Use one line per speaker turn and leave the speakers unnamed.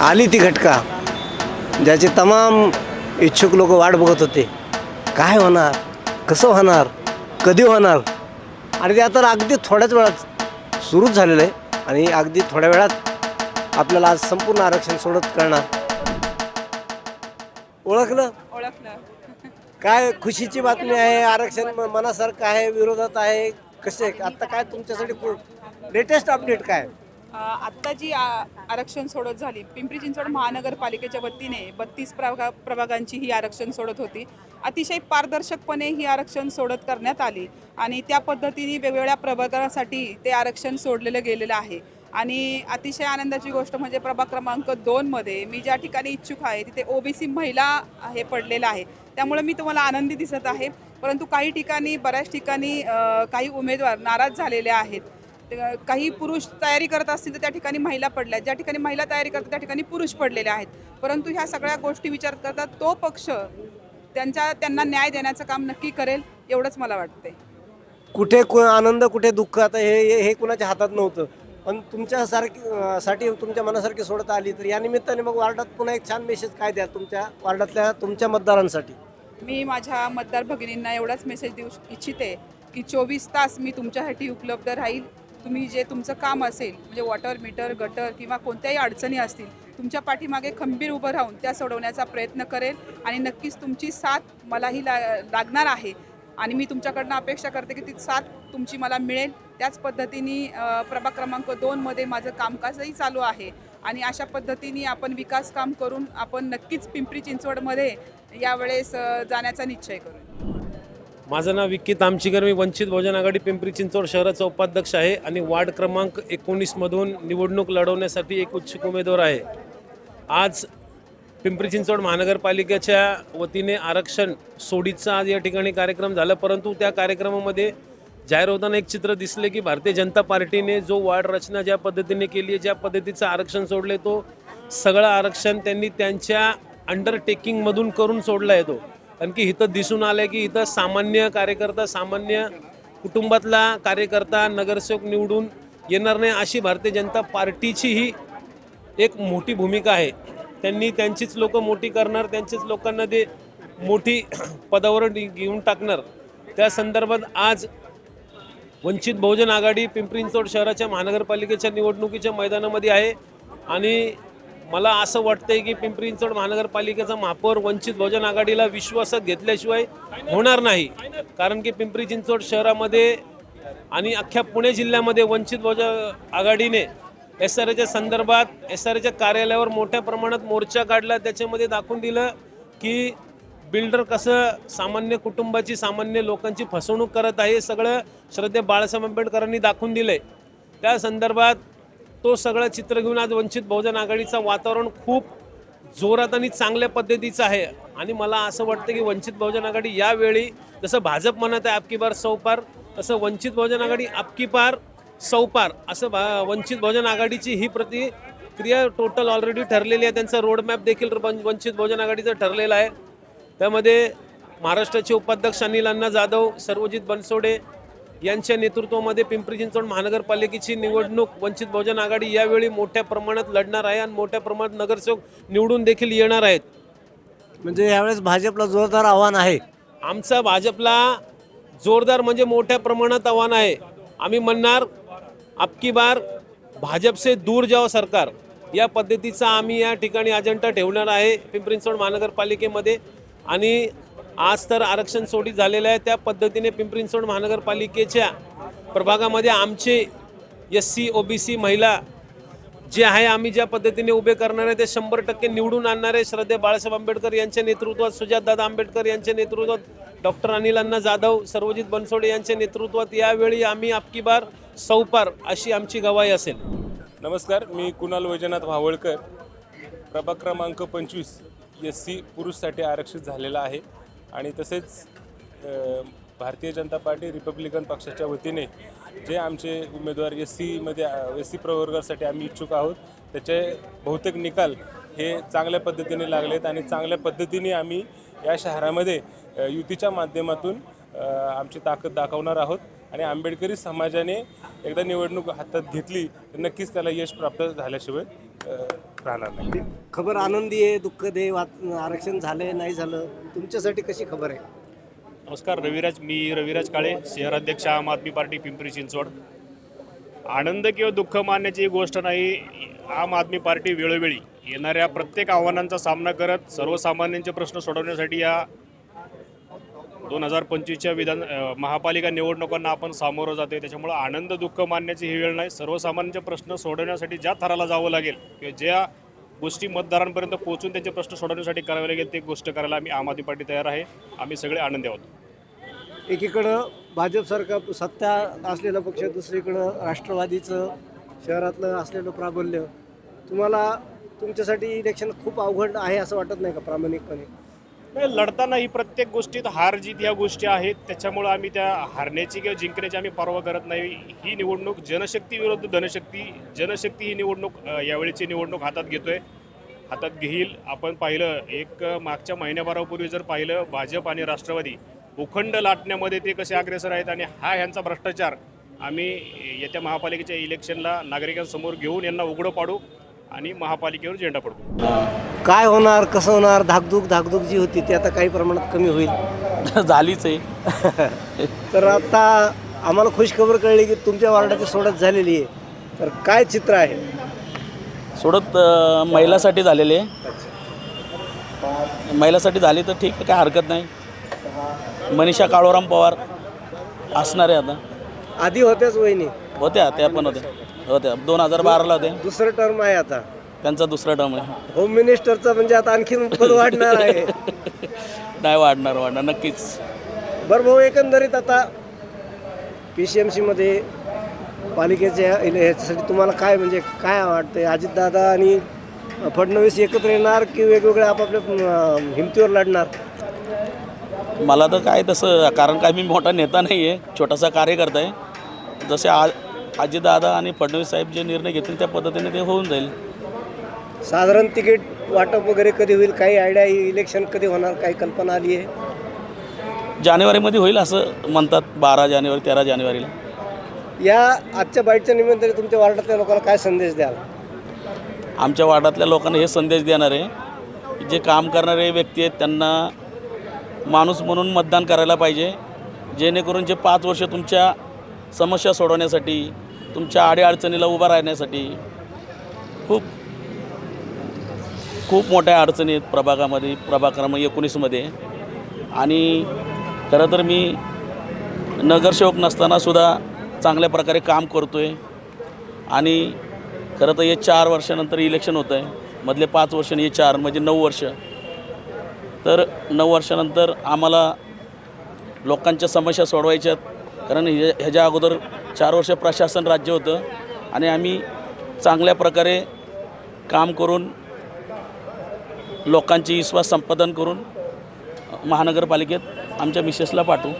आली ती घटका. ज्याचे तमाम इच्छुक लोक वाट बघत होते. काय होणार? कसं होणार? कधी होणार? आणि ते आता अगदी थोड्याच वेळात सुरूच झालेलं आहे. आणि अगदी थोड्या वेळात आपल्याला आज संपूर्ण आरक्षण सोडत करणार. ओळखलं?
ओळखलं.
काय खुशीची बातमी आहे? आरक्षण मनासारखं आहे? विरोधात आहे? कसे? आता काय तुमच्यासाठी लेटेस्ट अपडेट काय?
आत्ता जी आ- आरक्षण सोडत झाली पिंपरी चिंचवड महानगरपालिकेच्या वतीने बत्तीस प्रभागा प्रभागांची ही आरक्षण सोडत होती. अतिशय पारदर्शकपणे ही आरक्षण सोडत करण्यात आली आणि त्या पद्धतीने वेगवेगळ्या प्रभागासाठी ते आरक्षण सोडलेलं गेलेलं आहे. आणि अतिशय आनंदाची गोष्ट म्हणजे प्रभाग क्रमांक दोनमध्ये मी ज्या ठिकाणी इच्छुक आहे तिथे ओबीसी महिला हे पडलेलं आहे. त्यामुळे मी तुम्हाला आनंदी दिसत आहे. परंतु काही ठिकाणी बऱ्याच ठिकाणी काही उमेदवार नाराज झालेले आहेत. काही पुरुष तयारी करत असतील तर त्या ठिकाणी महिला पडल्या. ज्या ठिकाणी महिला तयारी करतात त्या ठिकाणी पुरुष पडलेले आहेत. परंतु ह्या सगळ्या गोष्टी विचार करता तो पक्ष त्यांच्या त्यांना न्याय देण्याचं काम नक्की करेल एवढंच मला वाटतंय.
कुठे कु आनंद कुठे दुःख आता हे हे- कुणाच्या हातात नव्हतं. पण तुमच्यासारखी साठी तुमच्या मनासारखी सोडत आली तर या निमित्ताने मग वार्डात पुन्हा एक छान मेसेज काय द्या तुमच्या वार्डातल्या तुमच्या मतदारांसाठी?
मी माझ्या मतदार भगिनींना एवढाच मेसेज देऊ इच्छिते की चोवीस तास मी तुमच्यासाठी उपलब्ध राहील. तुम्ही जे तुमचं काम असेल म्हणजे वॉटर मीटर गटर किंवा कोणत्याही अडचणी असतील तुमच्या पाठीमागे खंबीर उभं राहून त्या सोडवण्याचा प्रयत्न करेल आणि नक्कीच तुमची साथ मलाही ला लागणार आहे. आणि मी तुमच्याकडनं अपेक्षा करते की ती साथ तुमची मला मिळेल. त्याच पद्धतीने प्रभाग क्रमांक दोनमध्ये माझं कामकाजही चालू आहे. आणि अशा पद्धतीने आपण विकास काम करून आपण नक्कीच पिंपरी चिंचवडमध्ये यावेळेस जाण्याचा निश्चय करू.
माझं नाव विक्की तामचीकर मी वंचित बहुजन आघाडी पिंपरी चिंचवड शहराचा उपाध्यक्ष आहे आणि वार्ड क्रमांक एकोणीसमधून निवडणूक लढवण्यासाठी एक उत्सुक उमेदवार आहे. आज पिंपरी चिंचवड महानगरपालिकेच्या वतीने आरक्षण सोडीचा आज या ठिकाणी कार्यक्रम झाला परंतु त्या कार्यक्रमामध्ये जाहीर होताना एक चित्र दिसले की भारतीय जनता पार्टीने जो वार्ड रचना ज्या पद्धतीने केली आहे ज्या पद्धतीचं आरक्षण सोडले तो सगळं आरक्षण त्यांनी त्यांच्या अंडरटेकिंगमधून करून सोडला आहे तो. कारण की इथं दिसून आलं की इथं सामान्य कार्यकर्ता सामान्य कुटुंबातला कार्यकर्ता नगरसेवक निवडून येणार नाही अशी भारतीय जनता पार्टीची ही एक मोठी भूमिका आहे. त्यांनी त्यांचीच लोक मोठी करणार त्यांचीच लोकांना ते मोठी पदावर घेऊन टाकणार त्या संदर्भात आज वंचित बहुजन आघाडी पिंपरी चिंचवड शहराच्या महानगरपालिकेच्या निवडणुकीच्या मैदानामध्ये आहे आणि मला असं वाटतंय की पिंपरी चिंचवड महानगरपालिकेचा महापौर वंचित बहुजन आघाडीला विश्वासात घेतल्याशिवाय होणार नाही. कारण की पिंपरी चिंचवड शहरामध्ये आणि अख्ख्या पुणे जिल्ह्यामध्ये वंचित बहुजन आघाडीने एस आर एच्या संदर्भात एस आर एच्या कार्यालयावर मोठ्या प्रमाणात मोर्चा काढला. त्याच्यामध्ये दाखवून दिलं की बिल्डर कसं सामान्य कुटुंबाची सामान्य लोकांची फसवणूक करत आहे हे सगळं श्रद्धे बाळासाहेब आंबेडकरांनी दाखवून दिलंय. त्या संदर्भात तो सगळं चित्र घेऊन आज वंचित बहुजन आघाडीचं वातावरण खूप जोरात आणि चांगल्या पद्धतीचं आहे. आणि मला असं वाटतं की वंचित बहुजन आघाडी यावेळी जसं भाजप म्हणत आहे आपकी बार सौपार तसं वंचित बहुजन आघाडी आपकी पार सौपार असं भा वंचित बहुजन आघाडीची ही प्रतिक्रिया टोटल ऑलरेडी ठरलेली आहे. त्यांचा रोडमॅप देखील वंचित बहुजन आघाडीचं ठरलेलं आहे. त्यामध्ये महाराष्ट्राचे उपाध्यक्ष अनिल अण्णा जाधव सर्वजित बनसोडे यांच्या नेतृत्वामध्ये पिंपरी चिंचवड महानगरपालिकेची निवडणूक वंचित बहुजन आघाडी यावेळी मोठ्या प्रमाणात लढणार आहे आणि मोठ्या प्रमाणात नगरसेवक निवडून देखील येणार आहेत.
म्हणजे यावेळेस भाजपला जोरदार आव्हान आहे.
आमचा भाजपला जोरदार म्हणजे मोठ्या प्रमाणात आव्हान आहे. आम्ही म्हणणार अबकी बार भाजप से दूर जाओ सरकार. या पद्धतीचा आम्ही या ठिकाणी अजेंडा ठेवणार आहे पिंपरी चिंचवड महानगरपालिकेमध्ये. आणि आज तर आरक्षण सोडीत झालेलं आहे त्या पद्धतीने पिंपरी चिंचवड महानगरपालिकेच्या प्रभागामध्ये आमचे S C O B C महिला जे आहे आम्ही ज्या पद्धतीने उभे करणार आहे ते शंभर टक्के निवडून आणणार आहे. श्रद्धे बाळासाहेब आंबेडकर यांच्या नेतृत्वात सुजातदादा आंबेडकर यांच्या नेतृत्वात डॉक्टर अनिल अण्णा जाधव सर्वजित बनसोडे यांच्या नेतृत्वात यावेळी आम्ही आपकी बार सौपार अशी आमची गवाही असेल.
नमस्कार मी कुणाल वैजनाथ भावळकर. प्रभाग क्रमांक पंचवीस एस सी पुरुषसाठी आरक्षित झालेला आहे. आणि तसेच भारतीय जनता पार्टी रिपब्लिकन पक्षाच्या वतीने जे आमचे उमेदवार एस सीमध्ये एस सी प्रवर्गासाठी आम्ही इच्छुक आहोत त्याचे बहुतेक निकाल हे चांगल्या पद्धतीने लागलेत आणि चांगल्या पद्धतीने आम्ही या शहरामध्ये युतीच्या माध्यमातून आमची ताकद दाखवणार आहोत. आणि आंबेडकरी समाजाने एकदा निवडणूक हातात घेतली तर नक्कीच त्याला यश प्राप्त झाल्याशिवाय राहणार नाही.
खबर आनंदी आहे दुःखद आहे वात- आरक्षण झालंय नाही झालं तुमच्यासाठी कशी खबर आहे?
नमस्कार रविराज मी रविराज काळे शहराध्यक्ष आम आदमी पार्टी पिंपरी चिंचवड. आनंद किंवा दुःख मानण्याची ही गोष्ट नाही आम आदमी पार्टी वेळोवेळी येणाऱ्या प्रत्येक आव्हानांचा सामना करत सर्वसामान्यांचे प्रश्न सोडवण्यासाठी या दोन हजार पंचवीसच्या विधान महापालिका निवडणुकांना आपण सामोरं जाते त्याच्यामुळं आनंद दुःख मानण्याची ही वेळ नाही. सर्वसामान्यांचे प्रश्न सोडवण्यासाठी ज्या थराला जावं लागेल किंवा ज्या गोष्टी मतदारांपर्यंत पोहोचून त्यांचे प्रश्न सोडवण्यासाठी करावे लागेल ते गोष्ट करायला आम्ही आम आदमी पार्टी तयार आहे. आम्ही सगळे आनंदी आहोत.
एकीकडं भाजप सरकार सत्ता असलेलं पक्ष दुसरीकडं राष्ट्रवादीचं शहरातलं असलेलं प्राबल्य. तुम्हाला तुमच्यासाठी इलेक्शन खूप अवघड आहे असं वाटत नाही का प्रामाणिकपणे?
लढताना ही प्रत्येक गोष्टीत हार जीत ह्या गोष्टी आहेत. त्याच्यामुळं आम्ही त्या हारण्याची किंवा जिंकण्याची आम्ही पर्वा करत नाही. ही निवडणूक जनशक्ती विरुद्ध धनशक्ती जनशक्ती ही निवडणूक यावेळीची निवडणूक हातात घेतोय. हातात घेईल. आपण पाहिलं एक मागच्या महिन्याभरापूर्वी जर पाहिलं भाजप आणि राष्ट्रवादी उखंड लाटण्यामध्ये ते कसे अग्रेसर आहेत आणि हा ह्यांचा भ्रष्टाचार आम्ही येत्या महापालिकेच्या इलेक्शनला नागरिकांसमोर घेऊन यांना उघडं पाडू आणि महापालिकेवर झेंडा पडू.
काय होणार कसं होणार धाकधूक धाकधूक जी होती ती आता काही प्रमाणात कमी होईल.
झालीच आहे.
तर आता आम्हाला खुश खबर कळली की तुमच्या वार्डाची सोडत झालेली आहे. तर काय चित्र आहे?
सोडत महिलासाठी झालेले महिलासाठी झाली तर ठीक आहे काय हरकत नाही. मनीषा काळोराम पवार असणार आहे आता.
आधी होत्याच वहिनी.
होत्या त्या पण होत्या. होत्या. दोन हजार बाराला होत्या.
दुसरं टर्म आहे आता.
त्यांचा दुसरा टर्म आहे.
होम मिनिस्टरचं म्हणजे आता आणखीन पद वाढणार आहे.
नाही वाढणार वाढणार नक्कीच.
बरं भाऊ एकंदरीत आता पी सी एम सीमध्ये पालिकेच्या इले- ह्याच्यासाठी तुम्हाला काय म्हणजे काय वाटतंय? अजितदादा आणि फडणवीस एकत्र येणार की वेगवेगळ्या आपापल्या अं, हिमतीवर लढणार?
मला तर काय तसं कारण काय मी मोठा नेता नाही आहे छोटासा कार्यकर्ता आहे. जसे आ अजितदादा आणि फडणवीस साहेब जे निर्णय घेतील त्या पद्धतीने ते होऊन जाईल.
साधारण तिकीट वाटप वगैरे कधी होईल काही आयडिया इलेक्शन कधी होणार काही कल्पना आली आहे?
जानेवारीमध्ये होईल असं म्हणतात बारा जानेवारी तेरा जानेवारीला.
या आजच्या बाईटच्या निमित्ताने तुमच्या वार्डातल्या लोकांना काय संदेश द्याल?
आमच्या वार्डातल्या लोकांना हे संदेश देणार आहे की जे काम करणारे व्यक्ती आहेत त्यांना माणूस म्हणून मतदान करायला पाहिजे जेणेकरून जे पाच वर्ष तुमच्या समस्या सोडवण्यासाठी तुमच्या अडीअडचणीला उभा राहण्यासाठी खूप खूप मोठ्या अडचणी आहेत प्रभागामध्ये प्रभाग क्रमांक एकोणीसमध्ये. आणि खरं तर मी नगरसेवक नसतानासुद्धा चांगल्या प्रकारे काम करतो आहे आणि खरं तर हे चार वर्षानंतर इलेक्शन होतं आहे मधले पाच वर्ष आणि हे चार म्हणजे नऊ वर्ष. तर नऊ वर्षानंतर आम्हाला लोकांच्या समस्या सोडवायच्या कारण हे ह्याच्या अगोदर चार वर्ष प्रशासन राज्य होतं. आणि आम्ही चांगल्या प्रकारे काम करून लोकांची विश्वास संपादन करून महानगरपालिकेत आमच्या मिसेसला पाठवू.